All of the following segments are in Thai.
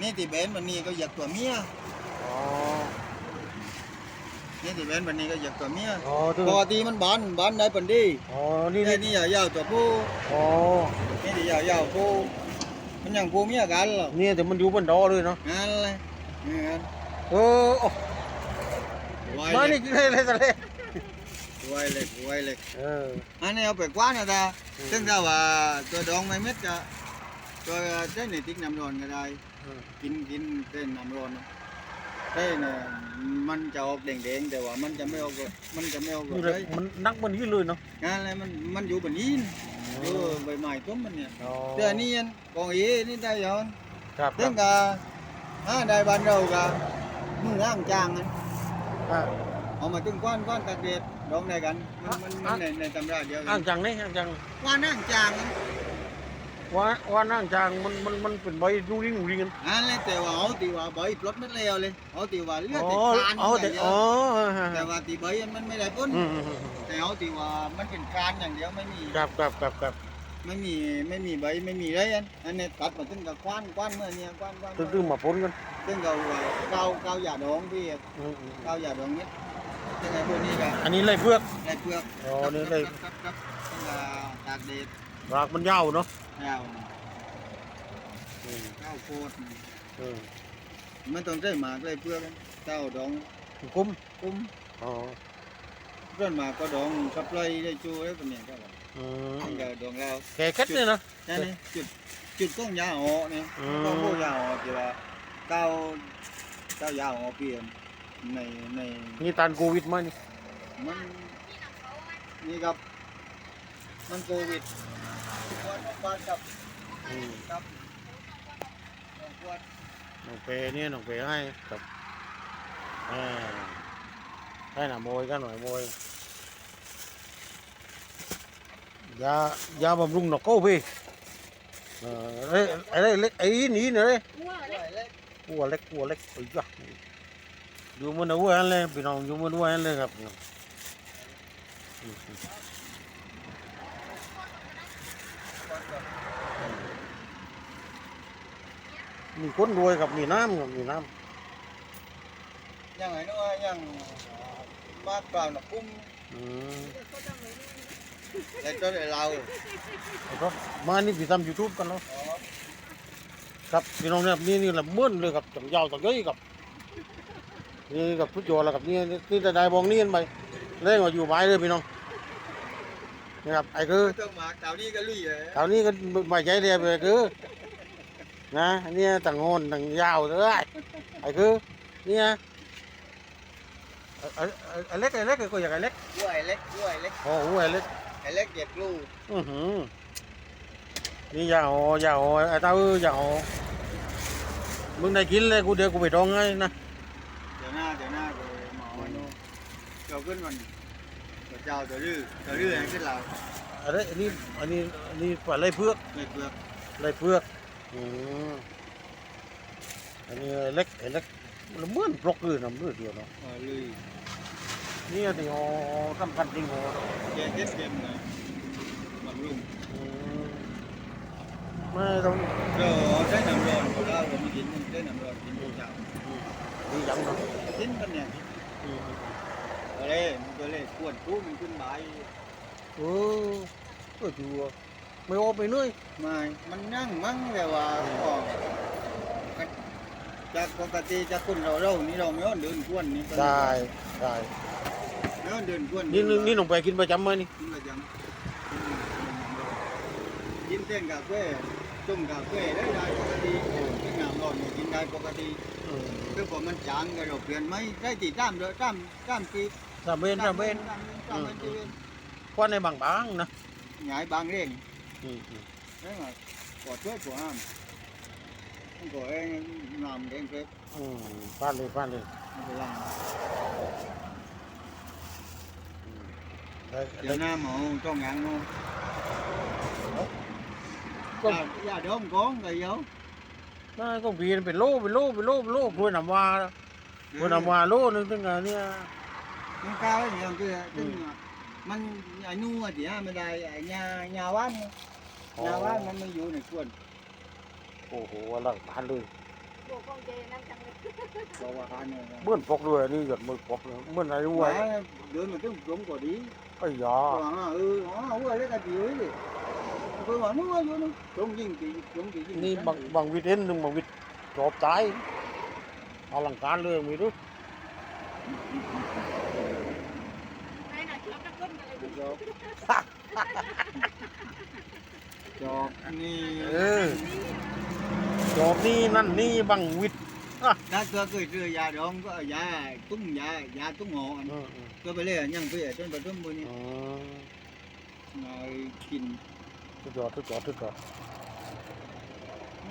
นี่ที่เบนวันนี้ก็อยากตัวเมียอ๋อนี่ที่เบนวันนี้ก็อยากตัวเมียอ๋อตัวปกติมันบานบานได้ปันดีอ๋อนี่นี่นี่นี่ยาวๆตัวผู้อ๋อนี่ที่ยาวๆผู้มันยังผู้เมียกันหรอนี่แต่มันอยู่บนดอเลยเนาะงานเลยงานเออโอ้ไวมาเล็นี่กกินอะไรทะเลไวเล็กไวเล็กเอออันนี้เอาไปกว้านนะตาอืมซึ่งถ้าว่าตัวดองไม่เม็ดจะตัวเส้นนี่ติ๊กน้ำร้อนก็ได้อืม กินกินเส้นน้ำร้อนเส้นเนี่ยมันจะออกแดงๆแต่ว่ามันจะไม่ออกมันจะไม่ออกนี่เลเลยยมันนักมันยืดเลยเนาะงานอะไรมันมันอยู่บนนี้อยู่ใบไม้ต้มมันเนี่ยอ๋อเสื้อนี่ยันกองอีนี่ได้ย้อนครับคซึ่รังบกะอ่าได้บ้านเรากะมืออ่างจางกันอะเอามาตึงก้อนก้อนตะเกียบดองได้กันมันมันมันในในตำราเดียวกัอ่านงจังนี่อ่างจังว่านั่งจางกัน ว่าว่านั่งจางมันมันมันเป็นใบนุ่งริ่งนุ่งริ่งกันอันนี้แต่ว่าเอาตีว่าใบปลดไม่เลวเลยเอาตีว่าเลือดอ๋อติดคานอ๋ออแต่ย่างเดียวอ๋อแต่ว่าตีใบมันไม่ได้พ้นอืมอืมอืมแต่เอาตีว่ามันเป็นคานอย่างเดียวไม่มีครับครับครับครับไม่มีไม่มีใบไม่มีอะไรอันอันนี้ตัดมาถึงกับคว้านคว้านเมื่อเนี่ยคว้านคว้านตึ้งตึ้งมาพ้นกันซึ่งเราเกาเกาหยาดองพี่อืมอืมเกาหยาดองเนี้ยยังไงพวกนี้กันอันนี้ไรเพือกได้เปลือกอ๋อนี่ได้ครับครับครับต้องการตากแดดรากมันยาวเนาะ ยาวอืมเก้าโคตรอืมไม่ต้องใช้หมากเลยเปลือกเก้าดองคุ้มคุ้มอ๋อเพื่อนหมากก็ดองกับไรได้จูแล้วก็เนี่ยก็ว่าอืนี่มก็ดองแล้วแกเค็ดเนี่ยนะนั่นนี่จุดจุดก้องยาหอเนี่ยอืมก้องโบยาหอที่ว่าเก้าเก้ายาหอเปลี่ยนในในนี่ตานโควิดมานี่มันนี่ครับมันโควิดวัน บ้านกับอืมครับสองขวดน้องเปเนี่ยหนองเปให้ครับอ่าให้หน่ะโมยกันหน่อยโมยยายาบำรุงหนอกเขาพี่เออไอ้ไอ้เล็กไอ้นี่เนี่ยเลยหัวเล็กหัวเล็กหัวเล็กไอ้ยะอยู่มันเอาไว้เลยพี่น้องอยู่มันเอาไว้เลยครับอืม มีคนรวยกับมีน้ำกับมีน้ยังไงนู้นยังมากกล่าวหนักกุ้มำอืมในตัวเราแล้วก็มานี่พี่ทำยูทูบกันเนาะครับพี่น้องเนี่ยนี่นี่แหละเมื่อนเลยครับจังยาวจังเย้ยครับนี่กับพุทธโยแล้วกับนี่นี่จะได้บองนี่กันไปเล่นมาอยู่ไม้เลยพี่น้องนี่ครับไอ้คือต้องมาเต่านี้ก็ลุยเลยแถวนี้ก็ไม่ใช่เรียบเลยคือ นะเนี่ยต่างโงนต่างยาวเลยไอ้คือเนี่ยไอ้ไอ้ไอ้เล็กไอ้เล็กไอ้ก็อย่างไอ้เล็กด้วยเล็กด้วยเล็กโอ้โหไอ้เล็กไอ้เล็กเด็กลูกอือหือนี่ยาวอยาวไอ้เต้าเอ้ยยาวมึงได้กินเลยกูเดี๋ยวกูไปดองให้นะเดี๋ยวหน้าเดี๋ยวหน้าไปหมอวันนู้นเจ้าขึ้นมันเจ้าตัวรื้อตัวรื้อให้ขึ้นเราอะไรอันนี้อันนี้อันนี้ปลาไหลเพือกเล็กเปลือกไหลเพือก อืมอันนี้ไอ้เล็กไอ้เล็กมันเหมือนปลอกเลยนะมือเดียวเนาะเออลุยนี่ที่อ๋อสำคัญจริงอ๋อแกเก็บเกมนะบำรุงอืมไม่ต้องเดี๋ยวใช้น้ำร้อนเราเราไม่กินใช้น้ำร้อนกินทุกเช้าดีจังเนาะกินกันเนี่ยอืมอะไรมันก็เลยขวดตู้มันขึ้นใบเออก็ดูว่า ไม่ออกไปเหนื่อยไม่มันนั่งมั้งแต่ว่าก็จากปกติจากคนเราเรานี่เราไม่อ้อนเดินกวนนี่ได้ได้ไม่อ้อนเดินกวนนี่นี่นี่ลงไปกินประจำไหมนี่กินประจำกินเส้นกาแฟจุ่มกาแฟได้ได้ปกติกินน้ำร้อนนี่กินได้ปกติอืมคือพอมันจางก็เราเปลี่ยนไหมได้ตีตามเด้อตามตามกีสามเบนสามเบนตามตามเบนควันในบางบางๆนะหงายบางเร่ง อืมอืม đấy mà quả chuối của ham của em làm cái cái อืมฟาดเลยฟาดเลย phải làm อืมได้ giờ ได้ nam mà cho ngàn không ก็ à, dạ đó không có người đâu ได้ก็วีนเป็นโลเป็นโลเป็นโลเป็นโลกล้ว ยน้ำว้ากล้วยน้ำว้าโลนึงตั้งแต่เนี่ย nó cao ấy nhiều kia tức là mình nhà nu thì ha mình đây ở nhà nhà bán nhà bán nó mới vô này quần โอ้โหอลังการเลยบวกกองเจนั่นจังเลยบอกว่าการเนี่ยเมื่อนปกด้วยนี่หยดมือปกเลยเมื่อนอะไรด้วยเดินมาถึงตรงก็ดีไอ้ยาบอกว่าเอออ๋อว่าได้กันดีเลยเออว่านู้นว่าอยู่นู้นตรงยิงตีตรงตียิงนี่บางบางวิทย์เห็นหนึ่งบางวิทย์จอบตายอลังการเลยมีด้วยไหน น่ะชอบตะก้นกันเลยจอบจอบนี่ เออจอบนี่นั่นนี่บางวิทย์ถ้าเกิดเคยเจอยาดองก็ยาตุ้งยายาตุ้งหออันอืมอืมก็ไปเลยยังไปจนไปต้นบนนี้อืมมากินสุดยอดสุดยอดสุดยอด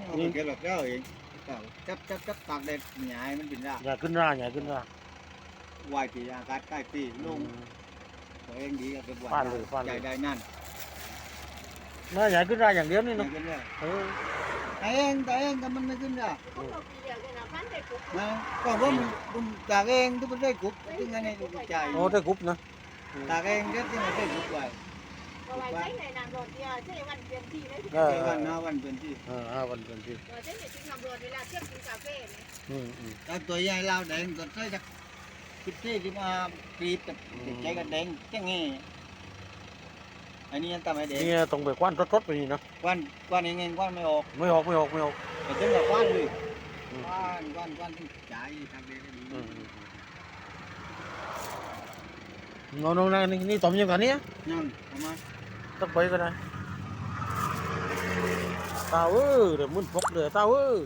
เอาไปเก็บหลักเจ้าเองจับจับจับตากแดดหงายมันเป็นรากอย่าขึ้นหน้าอย่าขึ้นหน้าไหวตีอากาศใกล้ปีลง ตัวเองดีก็เป็นไหวฟาดเลยฟาดเลย ใจได้นั่นน่าอย่าขึ้นหน้าอย่างเดียวนี่ไม่เนาะขึ้นเลยเออแต่เองแต่เองก็มันไม่ขึ้นได้พวกเราปีเดียวกันนะพันได้ปุ๊บนะก็ว่ามันมันตากเองทุกคนได้กุบที่งั้นให้ดูใจโอ้ได้กรุ๊ปนะตากเองเด็ดที่มันได้กุบไว้ก็ไว้ใช้ในน้ำร้อนเดียวใช้วันเปลี่ยนที่เลยเออใช้วันหน้าวันเป็นที่เออห้าวันเป็นที่เราใช้ในที่น้ำร้อนเวลาเทียบกินกาแฟเนี่ยอืมอืมถ้าตัวใหญ่ลา สิบสี่สิบห้าปีกับใจกันแดงจังงี้อันนี้ยังทำให้แดงนี่ต้องไปคว้านรถๆไปนี่นะควันควันเองเองควันไม่ออกไม่ออกไม่ออกไม่ออกแต่ถึงกับควันเลยอืมควันควันควันถึงใจทำได้ดีอืมอืมน้องน้องๆนี่นี่ต้มยังกันเนี่ยนั่งประมาณต้องไปกันนะตาเอ้ยเดี๋ยวมึนพกเลยตาเอ้ย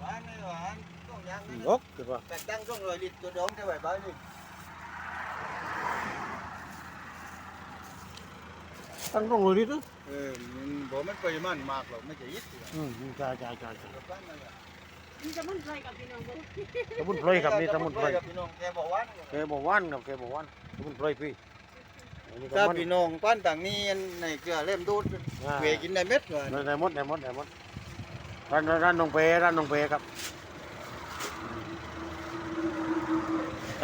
หวานไม่หวานต้อ งยังยนะกเดี๋ยวว่าแต่ตั้งต้องรอยลิตรตัวดองเท่าไหร่บ้างนี่ตั้งต้องเลยดิทุเออมันบอกมันปริมาณมากหรอกไม่ใช่ยิดอืมใช่ใช่ใช่ใช่มันจะมันใส่กับพี่น้องกันสมุนไพรครับนี่สมุนไพรพี่น้องแกบอกว่าแกบอกว่านครับแกบอกว่านสมุนไพรพี่อันนี้ก็ถ้ามันพี่น้องป้านต่างนี้ในเกลือเล่มดูดอ่าเวกินได้เม็ดเลยได้ได้หมดได้หมดได้หมดร้านร้านน้องเปร้านน้องเปครับ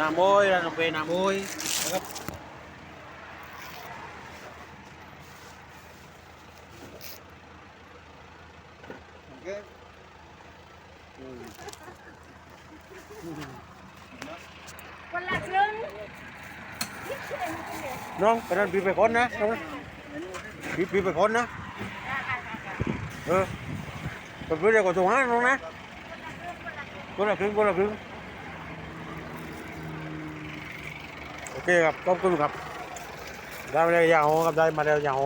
น้ำโอยร้านน้องเปน้ำโอยนะครับโอเคอืมคนละครึ่งน้องไปนั่นพี่ไปคนนะน้องนะพี่พี่ไปคนนะเออไปเพื่อนก็ส่งให้น้องนะคนละครึ่งคนละครึ่ง โอเคครับขอบคุณครับได้มาแล้วอย่างโหครับได้มาแล้วอย่างโห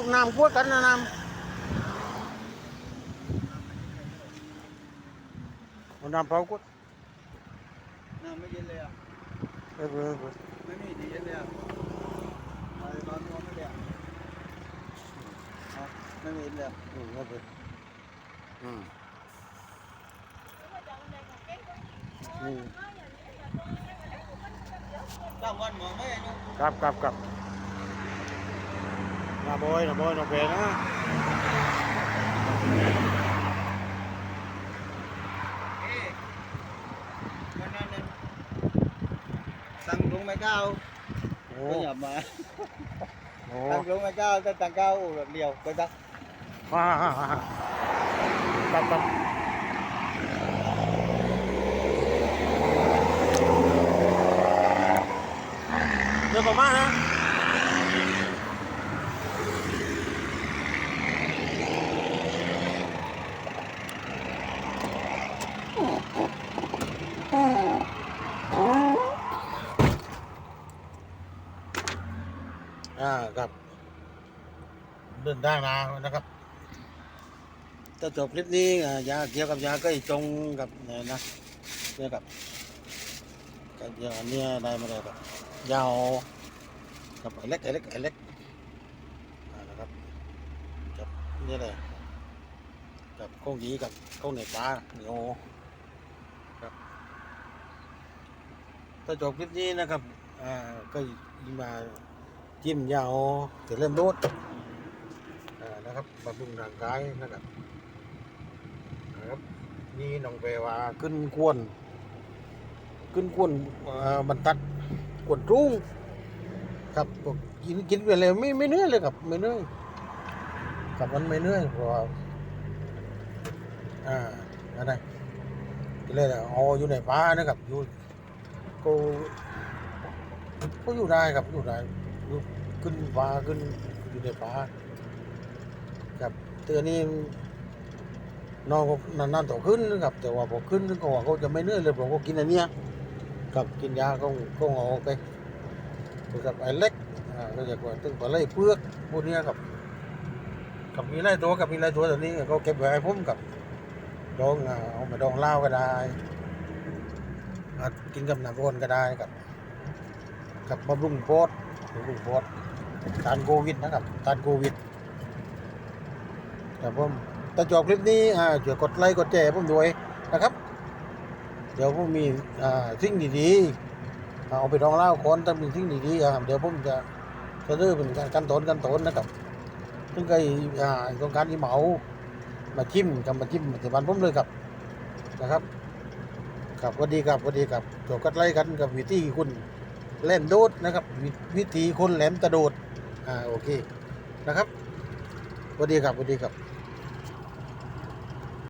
ต้องน้ำกวดกันนะน้ำเอาน้ำเปล่ากวดน้ำไม่เย็น เลยอะเออเออเออไม่มีดีเย็นเลยอะอะไรบ้ เดินทางนานะครับถ้าจบคลิปนี้ยาเกี่ยวกับยากล้จงกับเนี่ยนะเนี่ยกับกับยาเนี่ยได้มาเลยกับยาวกับไอเล็กไอเล็กไอเล็กนะครับกับนี่เลยกับก้งหยีกับก้งในปลาเหนียวครับถ้าจบคลิปนี้นะครับอ่าก็มาจิ้มยาวถึงเริ่มรูด นะครับบำรุงร่างกายนะครับนะครับนี่น้องเปว่าขึ้นกวนขึ้นกวนบรรทัดกวนรุ่งครับกินกินไปเลยไม่ไม่เหนื่อยเลยครับไม่เหนื่อยกับมันไม่เหนื่อยเพราะอ่าอะไรกินเลยแต่เออยู่ในป่านะครับอยู่ก็ก็อยู่ได้ครับอยู่ได้อยู่ขึ้นป่าขึ้นอยู่ในป่า ครับตือนนี้น้องก็นานๆต่อขึ้นนะครับ แต่ว่าพอขึ้นก็ว่าเขาจะไม่เหนื่อยเลยผมก็กินอันเนี้ยกับกินยาก็ก็งอไปกับไอ้เล็กอ่าก็จะว่าตึงปลาไหลเปลือกพวกเนี้ยกับกับมีหลายตัวกับมีหลายตัวตัวนี้ก็เก็บไว้ให้ผมกับดองเอามาดองเหล้าก็ได้กินกับน้ำร้อนก็ได้กับกับบำรุงโพดบำรุงโพดทานโควิดนะครับทานโควิด ครับผมถ้าจบคลิปนี้อ่าช่วยกดไลค์กดแชร์ผมด้วยนะครับ เดี๋ยวผมมีอ่าสิ่งดีๆเอาไปลองเล่าคนถ้ามีสิ่งดีๆอ่าเดี๋ยวผมจะจะเริ่มเป็นการกันตนกันตนนะครับซึ่งไอ้อ่าโครงการที่เหมามาจิ้มกับมาจิ้มปฏิบัติผมเลยครับนะครับครับสวัสดีครับสวัสดีครับจบกดไลค์กันกับวิธีคุณเล่นโดดนะครับ วิวิธีคนแหลมตะโดดอ่าโอเคนะครับสวัสดีครับสวัสดีครับ